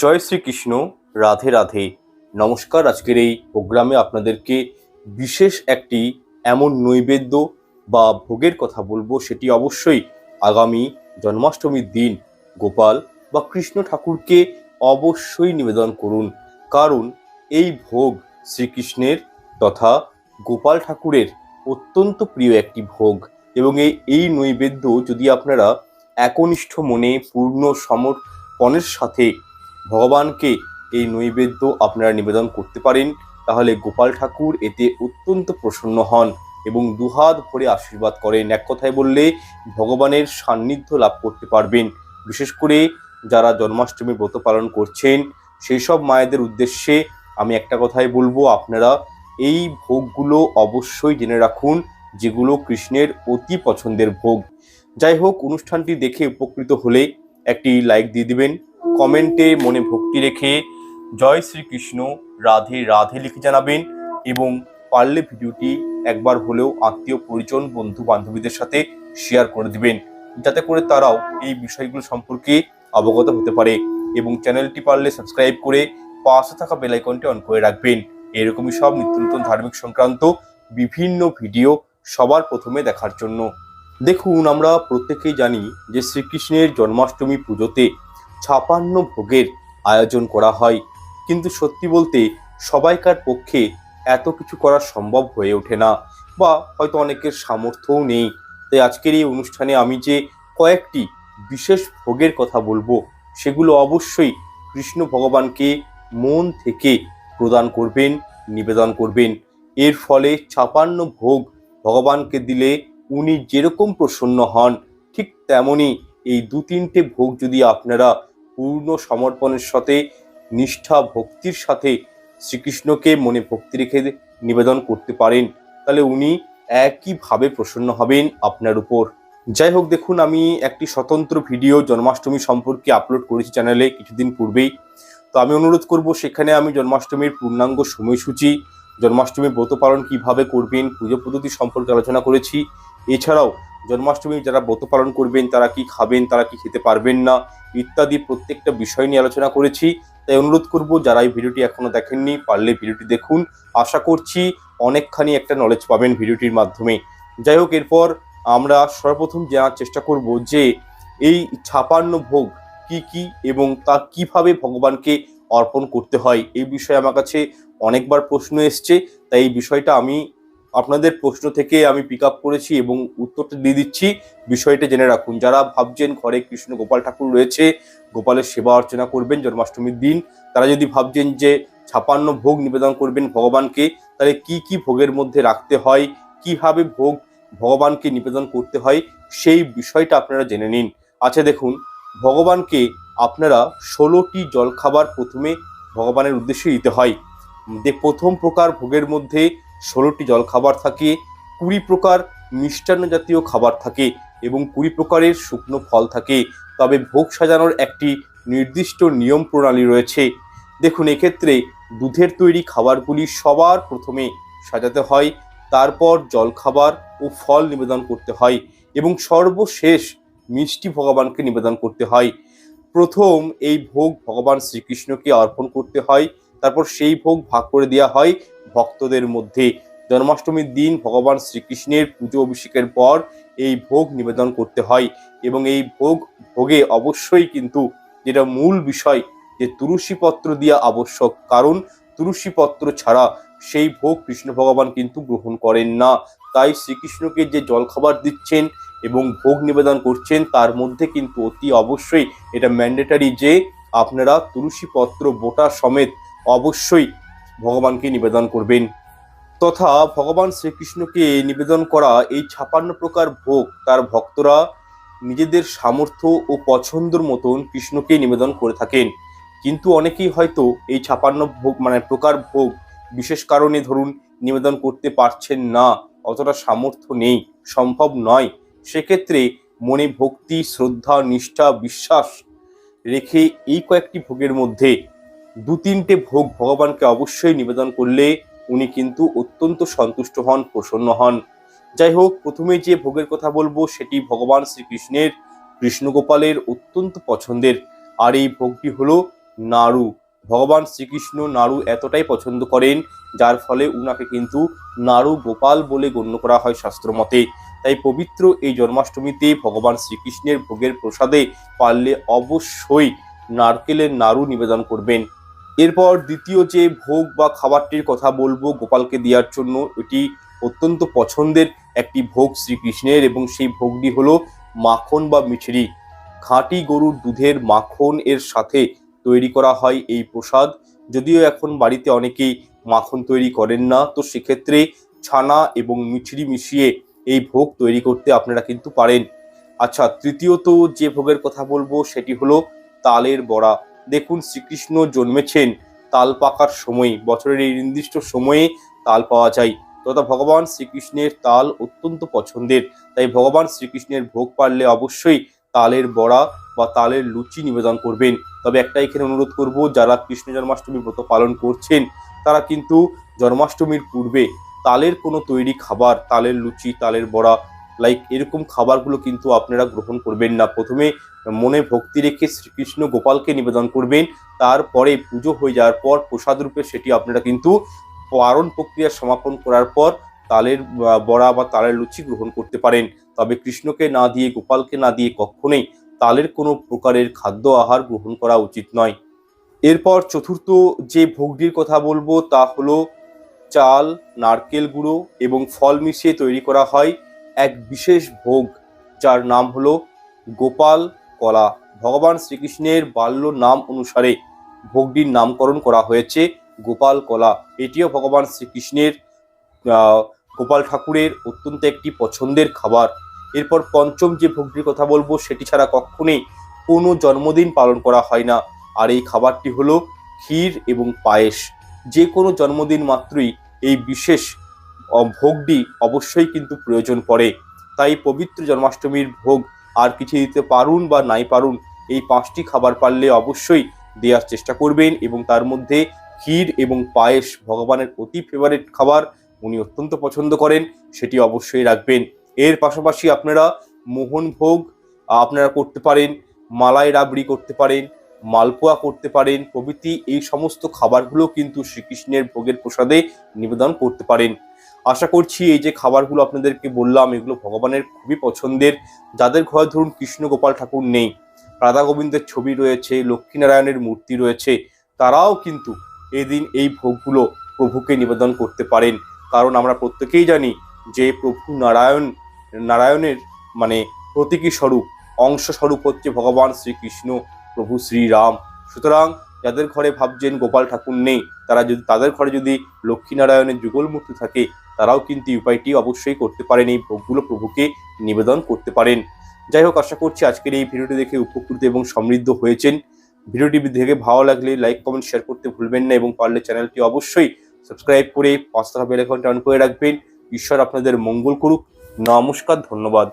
জয় শ্রীকৃষ্ণ, রাধে রাধে। নমস্কার, আজকের এই প্রোগ্রামে আপনাদেরকে বিশেষ একটি এমন নৈবেদ্য বা ভোগের কথা বলব, সেটি অবশ্যই আগামী জন্মাষ্টমীর দিন গোপাল বা কৃষ্ণ ঠাকুরকে অবশ্যই নিবেদন করুন। কারণ এই ভোগ শ্রীকৃষ্ণের তথা গোপাল ঠাকুরের অত্যন্ত প্রিয় একটি ভোগ। এবং এই এই নৈবেদ্য যদি আপনারা একনিষ্ঠ মনে, পূর্ণ সমর্পণের সাথে ভগবানকে এই নৈবেদ্য আপনারা নিবেদন করতে পারেন, তাহলে গোপাল ঠাকুর এতে অত্যন্ত প্রসন্ন হন এবং দুহাত ভরে আশীর্বাদ করেন। এক কথায় বললে, ভগবানের সান্নিধ্য লাভ করতে পারবেন। বিশেষ করে যারা জন্মাষ্টমী ব্রত পালন করছেন সেই সব মায়েদের উদ্দেশ্যে আমি একটা কথাই বলব, আপনারা এই ভোগগুলো অবশ্যই জেনে রাখুন, যেগুলো কৃষ্ণের অতি পছন্দের ভোগ। যাই হোক, অনুষ্ঠানটি দেখে উপকৃত হলে একটি লাইক দিয়ে দিবেন। কমেন্টে মনে ভক্তি রেখে জয় শ্রীকৃষ্ণ, রাধে রাধে লিখে জানাবেন এবং পারলে ভিডিওটি একবার হলেও আত্মীয় পরিজন, বন্ধু বান্ধবীদের সাথে শেয়ার করে দিবেন। যাতে করে তারাও এই বিষয়গুলো সম্পর্কে অবগত হতে পারে এবং চ্যানেলটি পারলে সাবস্ক্রাইব করে পাশে থাকা বেল আইকনটি অন করে রাখবেন। এরকমই সব নিত্য নতুন ধার্মিক সংক্রান্ত বিভিন্ন ভিডিও সবার প্রথমে দেখার জন্য। দেখুন, আমরা প্রত্যেকেই জানি যে শ্রীকৃষ্ণের জন্মাষ্টমী পুজোতে ছাপান্ন ভোগের আয়োজন করা হয়। কিন্তু সত্যি বলতে সবাইকার পক্ষে এত কিছু করা সম্ভব হয়ে ওঠে না বা হয়তো অনেকের সামর্থ্যও নেই। তাই আজকের এই অনুষ্ঠানে আমি যে কয়েকটি বিশেষ ভোগের কথা বলব, সেগুলো অবশ্যই কৃষ্ণ ভগবানকে মন থেকে প্রদান করবেন, নিবেদন করবেন। এর ফলে ছাপান্ন ভোগ ভগবানকে দিলে উনি যেরকম প্রসন্ন হন, ঠিক তেমনই এই দু তিনটে ভোগ যদি আপনারা পূর্ণ সমর্পণের সাথে, নিষ্ঠা ভক্তির সাথে শ্রীকৃষ্ণকে মনে ভক্তি রেখে নিবেদন করতে পারেন। তাহলে উনি একইভাবে প্রসন্ন হবেন আপনার উপর। যাই হোক, দেখুন, আমি একটি স্বতন্ত্র ভিডিও জন্মাষ্টমী সম্পর্কে আপলোড করেছি চ্যানেলে কিছুদিন পূর্বেই। তো আমি অনুরোধ করব, সেখানে আমি জন্মাষ্টমীর পূর্ণাঙ্গ সময়সূচি জন্মাষ্টমী ব্রত পালন কীভাবে করবেন, পুজো পদ্ধতি সম্পর্কে আলোচনা করেছি। এছাড়াও জন্মাষ্টমী যারা ব্রত পালন করবেন, তারা কি খাবেন, তারা কি খেতে পারবেন না, ইত্যাদি প্রত্যেকটা বিষয় নিয়ে আলোচনা করেছি। তাই অনুরোধ করব, যারা এই ভিডিওটি এখনও দেখেননি, পারলে ভিডিওটি দেখুন। আশা করছি অনেকখানি একটা নলেজ পাবেন ভিডিওটির মাধ্যমে। যাই হোক, এরপর আমরা সর্বপ্রথম জানার চেষ্টা করব যে, এই ছাপান্ন ভোগ কি কি এবং তা কীভাবে ভগবানকে অর্পণ করতে হয়, এই বিষয়ে আমার কাছে অনেকবার প্রশ্ন এসছে। তাই এই বিষয়টা আমি আপনাদের প্রশ্ন থেকে আমি পিক আপ করেছি এবং উত্তরটা দিয়ে দিচ্ছি। বিষয়টা জেনে রাখুন, যারা ভাবছেন ঘরে কৃষ্ণ গোপাল ঠাকুর রয়েছে, গোপালের সেবা অর্চনা করবেন, জন্মাষ্টমীর দিন, তারা যদি ভাবছেন যে ছাপান্ন ভোগ নিবেদন করবেন ভগবানকে, তাহলে কি কি ভোগের মধ্যে রাখতে হয়, কীভাবে ভোগ ভগবানকে নিবেদন করতে হয়, সেই বিষয়টা আপনারা জেনে নিন। আচ্ছা দেখুন, ভগবানকে আপনারা ষোলোটি জলখাবার প্রথমে ভগবানের উদ্দেশ্যে দিতে হয়। যে প্রথম প্রকার ভোগের মধ্যে ষোলোটি জলখাবার থাকে, কুড়ি প্রকার মিষ্টান্ন জাতীয় খাবার থাকে এবং কুড়ি প্রকারের শুকনো ফল থাকে। তবে ভোগ সাজানোর একটি নির্দিষ্ট নিয়ম প্রণালী রয়েছে। দেখুন, এক্ষেত্রে দুধের তৈরি খাবারগুলি সবার প্রথমে সাজাতে হয়, তারপর জলখাবার ও ফল নিবেদন করতে হয় এবং সর্বশেষ মিষ্টি ভগবানকে নিবেদন করতে হয়। প্রথম এই ভোগ ভগবান শ্রীকৃষ্ণকে অর্পণ করতে হয় তারপর সেই ভোগ ভাগ করে দেওয়া হয় ভক্তদের মধ্যে। জন্মাষ্টমীর দিন ভগবান শ্রীকৃষ্ণের পুজো অভিষেকের পর এই ভোগ নিবেদন করতে হয় এবং এই ভোগ, ভোগে অবশ্যই কিন্তু যেটা মূল বিষয় যে তুলসী পত্র দেওয়া আবশ্যক। কারণ তুলসী পত্র ছাড়া সেই ভোগ কৃষ্ণ ভগবান কিন্তু গ্রহণ করেন না। তাই শ্রীকৃষ্ণকে যে জলখাবার দিচ্ছেন এবং ভোগ নিবেদন করছেন, তার মধ্যে কিন্তু অতি অবশ্যই এটা ম্যান্ডেটারি যে আপনারা তুলসী পত্র বোটা সমেত অবশ্যই ভগবানকে নিবেদন করবেন। তথা ভগবান শ্রীকৃষ্ণকে নিবেদন করা এই ছাপান্ন প্রকার ভোগ তার ভক্তরা নিজেদের সামর্থ্য ও পছন্দর মতন কৃষ্ণকে নিবেদন করে থাকেন। কিন্তু অনেকেই হয়তো এই ছাপান্ন ভোগ মানে প্রকার ভোগ বিশেষ কারণে ধরুন নিবেদন করতে পারছেন না, অতটা সামর্থ্য নেই, সম্ভব নয়। সেক্ষেত্রে মনে ভক্তি, শ্রদ্ধা, নিষ্ঠা, বিশ্বাস রেখে এই কয়েকটি ভোগের মধ্যে দু তিনটে ভোগ ভগবানকে অবশ্যই নিবেদন করলে উনি কিন্তু অত্যন্ত সন্তুষ্ট হন, প্রসন্ন হন। যাই হোক, প্রথমে যে ভোগের কথা বলব সেটি ভগবান শ্রীকৃষ্ণের, কৃষ্ণগোপালের অত্যন্ত পছন্দের। আর এই ভোগটি হলো নাড়ু। ভগবান শ্রীকৃষ্ণ নাড়ু এতটাই পছন্দ করেন, যার ফলে উনাকে কিন্তু নাড়ু গোপাল বলে গণ্য করা হয় শাস্ত্রমতে তাই পবিত্র এই জন্মাষ্টমীতে ভগবান শ্রীকৃষ্ণের ভোগের প্রসাদে পারলে অবশ্যই নারকেলের নাড়ু নিবেদন করবেন। এরপর দ্বিতীয় যে ভোগ বা খাবারটির কথা বলব গোপালকে দেওয়ার জন্য, এটি অত্যন্ত পছন্দের একটি ভোগ শ্রীকৃষ্ণের এবং সেই ভোগটি হলো মাখন বা মিছরি। খাঁটি গরুর দুধের মাখন এর সাথে তৈরি করা হয় এই প্রসাদ। যদিও এখন বাড়িতে অনেকেই মাখন তৈরি করেন না, তো সেক্ষেত্রে ছানা এবং মিছরি মিশিয়ে এই ভোগ তৈরি করতে আপনারা কিন্তু পারেন। আচ্ছা তৃতীয়ত যে ভোগের কথা বলব সেটি হলো তালের বড়া। দেখুন শ্রীকৃষ্ণ জন্মেছেন। তাল পাকার সময়, বছরের এই নির্দিষ্ট সময়ে তাল পাওয়া যায়। তথা ভগবান শ্রীকৃষ্ণের তাল অত্যন্ত পছন্দের। তাই ভগবান শ্রীকৃষ্ণের ভোগ পারলে অবশ্যই তালের বড়া বা তালের লুচি নিবেদন করবেন। তবে একটা এখানে অনুরোধ করব, যারা কৃষ্ণ জন্মাষ্টমী ব্রত পালন করছেন, তারা কিন্তু জন্মাষ্টমীর পূর্বে তালের কোনো তৈরি খাবার, তালের লুচি, তালের বড়া লাইক এরকম খাবারগুলো কিন্তু আপনারা গ্রহণ করবেন না। প্রথমে মনে ভক্তি রেখে শ্রীকৃষ্ণ গোপালকে নিবেদন করবেন। তারপরে পুজো হয়ে যাওয়ার পর প্রসাদ রূপে সেটি আপনারা কিন্তু পারণ প্রক্রিয়া সমাপন করার পর তালের বড়া বা তালের লুচি গ্রহণ করতে পারেন। তবে কৃষ্ণকে না দিয়ে, গোপালকে না দিয়ে কখনোই তালের কোনো প্রকারের খাদ্য আহার গ্রহণ করা উচিত নয়। এরপর চতুর্থ যে ভোগটির কথা বলব তা হলো চাল, নারকেল গুঁড়ো এবং ফল মিশিয়ে তৈরি করা হয়। এক বিশেষ ভোগ, যার নাম হলো গোপাল কলা। ভগবান শ্রীকৃষ্ণের বাল্য নাম অনুসারে ভোগটির নামকরণ করা হয়েছে গোপাল কলা। এটিও ভগবান শ্রীকৃষ্ণের গোপাল ঠাকুরের অত্যন্ত একটি পছন্দের খাবার। এরপর পঞ্চম যে ভোগটির কথা বলব, সেটি ছাড়া কখনোই কোনো জন্মদিন পালন করা হয় না। আর এই খাবারটি হলো ক্ষীর এবং পায়েস। যে কোনো জন্মদিন মাত্রই এই বিশেষ ভোগটি অবশ্যই কিন্তু প্রয়োজন পড়ে। তাই পবিত্র জন্মাষ্টমীর ভোগ আর কিছু দিতে পারুন বা নাই পারুন, এই পাঁচটি খাবার পারলে অবশ্যই দেওয়ার চেষ্টা করবেন এবং তার মধ্যে ক্ষীর এবং পায়েস ভগবানের অতি ফেভারিট খাবার উনি অত্যন্ত পছন্দ করেন, সেটি অবশ্যই রাখবেন। এর পাশাপাশি আপনারা মোহন ভোগ আপনারা করতে পারেন, মালাই রাবড়ি করতে পারেন, মালপোয়া করতে পারেন, প্রভৃতি এই সমস্ত খাবারগুলো কিন্তু শ্রীকৃষ্ণের ভোগের প্রসাদে নিবেদন করতে পারেন। আশা করছি এই যে খাবারগুলো আপনাদেরকে বললাম, এগুলো ভগবানের খুবই পছন্দের। যাদের ঘরে ধরুন কৃষ্ণ গোপাল ঠাকুর নেই, রাধা গোবিন্দের ছবি রয়েছে লক্ষ্মীনারায়ণের মূর্তি রয়েছে, তারাও কিন্তু এদিন এই ভোগগুলো প্রভুকে নিবেদন করতে পারেন। কারণ আমরা প্রত্যেকেই জানি যে প্রভু নারায়ণ, নারায়ণের মানে প্রতীকী স্বরূপ, অংশ স্বরূপ হচ্ছে ভগবান শ্রীকৃষ্ণ, প্রভু শ্রীরাম। সুতরাং যাদের ঘরে ভাবছেন গোপাল ঠাকুর নেই, তারা যদি, তাদের ঘরে যদি লক্ষ্মীনারায়ণের যুগল মূর্তি থাকে তারাও কিন্তু এই উপায়টি অবশ্যই করতে পারেন, এই ভোগগুলো প্রভুকে নিবেদন করতে পারেন। যাই হোক, আশা করছি আজকের এই ভিডিওটি দেখে উপকৃত এবং সমৃদ্ধ হয়েছেন। ভিডিওটি দেখে ভালো লাগলে লাইক কমেন্ট শেয়ার করতে ভুলবেন না এবং পারলে চ্যানেলটি অবশ্যই সাবস্ক্রাইব করে পাঁচটা বেল আইকনটা অন করে রাখবেন। ঈশ্বর আপনাদের মঙ্গল করুক। নমস্কার, ধন্যবাদ।